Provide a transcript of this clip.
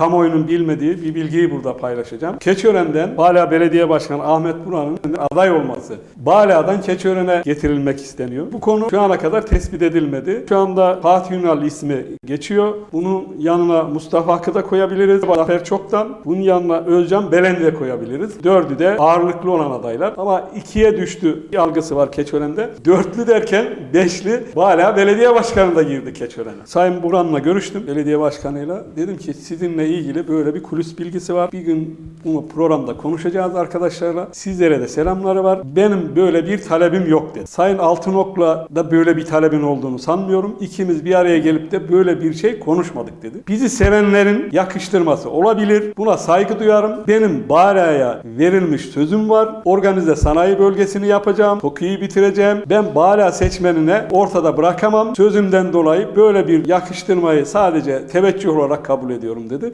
kamuoyunun bilmediği bir bilgiyi burada paylaşacağım. Keçiören'den Bala Belediye Başkanı Ahmet Buran'ın aday olması. Bala'dan Keçiören'e getirilmek isteniyor. Bu konu şu ana kadar tespit edilmedi. Şu anda Fatih Ünal ismi geçiyor. Bunun yanına Mustafa Hakkı da koyabiliriz. Zafer Çoktan. Bunun yanına Özcan Belen de koyabiliriz. Dördü de ağırlıklı olan adaylar. Ama ikiye düştü algısı var Keçören'de. Dörtlü derken beşli Bala Belediye Başkanı da girdi Keçören'e. Sayın Buran'la görüştüm belediye başkanıyla. Dedim ki sizinle ilgili böyle bir kulis bilgisi var. Bir gün bunu programda konuşacağız arkadaşlarla. Sizlere de selamları var. Benim böyle bir talebim yok dedi. Sayın Altınok'la da böyle bir talebin olduğunu sanmıyorum. İkimiz bir araya gelip de böyle bir şey konuşmadık dedi. Bizi sevenlerin yakıştırması olabilir. Buna saygı duyarım. Benim Bağla'ya verilmiş sözüm var. Organize sanayi bölgesini yapacağım. TOKİ'yi bitireceğim. Ben Bağla seçmenine ortada bırakamam. Sözümden dolayı böyle bir yakıştırmayı sadece teveccüh olarak kabul ediyorum dedi.